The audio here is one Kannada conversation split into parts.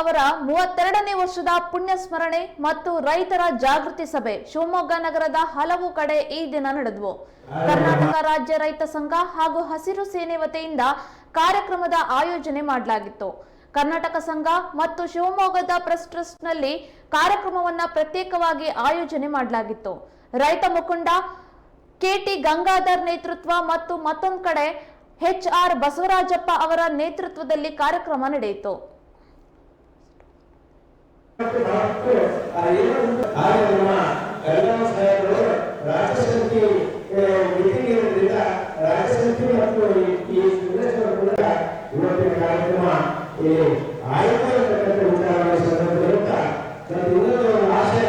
ಅವರ ಮೂವತ್ತೆರಡನೇ ವರ್ಷದ ಪುಣ್ಯ ಸ್ಮರಣೆ ಮತ್ತು ರೈತರ ಜಾಗೃತಿ ಸಭೆ ಶಿವಮೊಗ್ಗ ನಗರದ ಹಲವು ಕಡೆ ಈ ದಿನ ನಡೆದವು. ಕರ್ನಾಟಕ ರಾಜ್ಯ ರೈತ ಸಂಘ ಹಾಗೂ ಹಸಿರು ಸೇನೆ ವತಿಯಿಂದ ಕಾರ್ಯಕ್ರಮದ ಆಯೋಜನೆ ಮಾಡಲಾಗಿತ್ತು. ಕರ್ನಾಟಕ ಸಂಘ ಮತ್ತು ಶಿವಮೊಗ್ಗದ ಪ್ರೆಸ್ ಟ್ರಸ್ಟ್ನಲ್ಲಿ ಕಾರ್ಯಕ್ರಮವನ್ನ ಪ್ರತ್ಯೇಕವಾಗಿ ಆಯೋಜನೆ ಮಾಡಲಾಗಿತ್ತು. ರೈತ ಮುಖಂಡ ಕೆಟಿ ಗಂಗಾಧರ್ ನೇತೃತ್ವ ಮತ್ತು ಮತ್ತೊಂದು ಕಡೆ ಎಚ್ ಆರ್ ಬಸವರಾಜಪ್ಪ ಅವರ ನೇತೃತ್ವದಲ್ಲಿ ಕಾರ್ಯಕ್ರಮ ನಡೆಯಿತು. ಸಾಹೇಬರು ರಾಜ್ಯ ಸಮಿತಿ ಮೀಟಿಂಗ್ ಇರೋದ್ರಿಂದ ರಾಜ್ಯ ಸಮಿತಿ ಮತ್ತು ಈ- ಸುರೇಶ್ವರ ಕೂಡ ಇವತ್ತಿನ ಕಾರ್ಯಕ್ರಮ ಮತ್ತು ಇನ್ನೊಂದು ಆಶಯ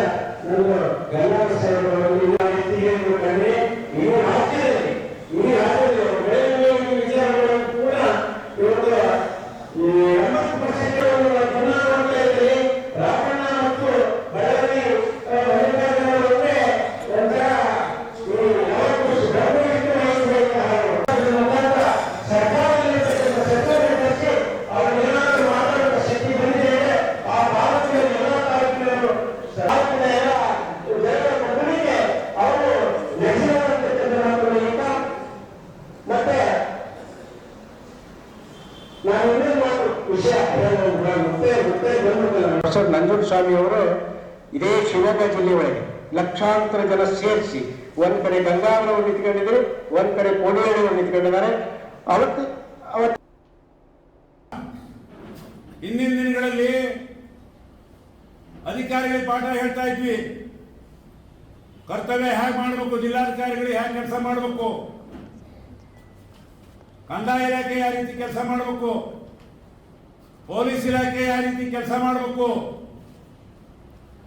ಪ್ರೊಫೆಸರ್ ನಂಜುಂಡ ಸ್ವಾಮಿ ಅವರು, ಇದೇ ಶಿವಮೊಗ್ಗ ಜಿಲ್ಲೆ ಒಳಗೆ ಲಕ್ಷಾಂತರ ಜನ ಸೇರಿಸಿ ಒಂದ್ ಕಡೆ ಗಂಗಾವರವನ್ನು ನಿಂತ್ಕೊಂಡಿದ್ರು ಒಂದ್ ಕಡೆ ಕೋಡಿಹಳ್ಳಿಯನ್ನು ನಿಂತ್ಕೊಂಡಿದ್ದಾರೆ. ಅವತ್ತು ಅವತ್ತು ಹಿಂದಿನ ದಿನಗಳಲ್ಲಿ ಅಧಿಕಾರಿಗಳ ಪಾಠ ಹೇಳ್ತಾ ಇದ್ವಿ. ಕರ್ತವ್ಯ ಹೇಗೆ ಮಾಡಬೇಕು ಜಿಲ್ಲಾಧಿಕಾರಿಗಳು ಹೇಗೆ ಕೆಲಸ ಮಾಡಬೇಕು? ಕಂದಾಯ ಇಲಾಖೆ ಯಾವ ರೀತಿ ಕೆಲಸ ಮಾಡಬೇಕು? ಪೊಲೀಸ್ ಇಲಾಖೆ ಯಾವ ರೀತಿ ಕೆಲಸ ಮಾಡಬೇಕು?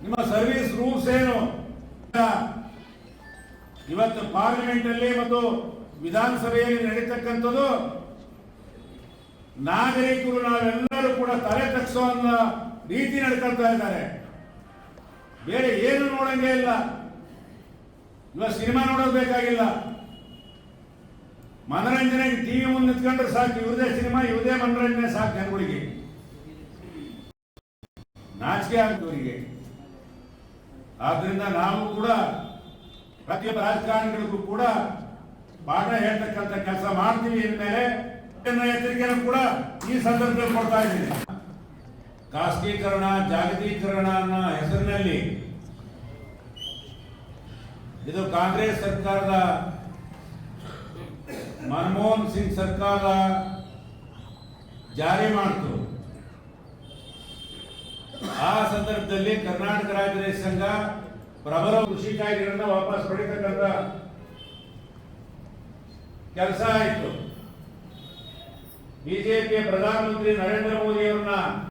ನಿಮ್ಮ ಸರ್ವಿಸ್ ರೂಲ್ಸ್ ಏನು? ಇವತ್ತು ಪಾರ್ಲಿಮೆಂಟ್ ಅಲ್ಲಿ ಮತ್ತು ವಿಧಾನಸಭೆಯಲ್ಲಿ ನಡೀತಕ್ಕಂಥದ್ದು ನಾಗರಿಕರು ನಾವೆಲ್ಲರೂ ಕೂಡ ತಲೆ ಅನ್ನೋ ರೀತಿ ನಡ್ಕೊಳ್ತಾ ಇದ್ದಾರೆ. ಬೇರೆ ಏನು ನೋಡಂಗೆ ಇಲ್ಲ. ಇವಾಗ ಸಿನಿಮಾ ನೋಡೋದು ಬೇಕಾಗಿಲ್ಲ. ಮನರಂಜನೆಗೆ ಟಿವಿ ಮುಂದೆ ನಿಂತ್ಕೊಂಡ್ರೆ ಸಾಕು. ಇವ್ರದೇ ಸಿನಿಮಾ, ಇವ್ರದೇ ಮನರಂಜನೆ ಸಾಕು ಜನಗಳಿಗೆ. ನಾಚಿಕೆ ಆಗ್ತವರಿಗೆ ಆದ್ರಿಂದ ನಾವು ಕೂಡ ಪ್ರತಿಯೊಬ್ಬ ರಾಜಕಾರಣಿಗಳಿಗೂ ಕೂಡ ಪಾಠ ಹೇಳ್ತಕ್ಕಂಥ ಕೆಲಸ ಮಾಡ್ತೀವಿ ಅಂದಮೇಲೆ ಎಚ್ಚರಿಕೆಯನ್ನು ಕೂಡ ಈ ಸಂದರ್ಭದಲ್ಲಿ ಕೊಡ್ತಾ ಇದ್ದೀನಿ. ಖಾಸಗೀಕರಣ ಜಾಗತೀಕರಣ ಅನ್ನೋ ಹೆಸರಿನಲ್ಲಿ ಇದು ಕಾಂಗ್ರೆಸ್ ಸರ್ಕಾರದ ಮನಮೋಹನ್ ಸಿಂಗ್ ಸರ್ಕಾರ ಜಾರಿ ಮಾಡಿತು. ಆ ಸಂದರ್ಭದಲ್ಲಿ ಕರ್ನಾಟಕ ರಾಜ್ಯ ರೈತ ಸಂಘ ಪ್ರಬಲ ಕೃಷಿ ಕಾಯ್ದೆಗಳನ್ನ ವಾಪಸ್ ಪಡಿತಕ್ಕಂತ ಕೆಲಸ ಆಯಿತು. ಬಿಜೆಪಿಯ ಪ್ರಧಾನಮಂತ್ರಿ ನರೇಂದ್ರ ಮೋದಿ ಅವರನ್ನ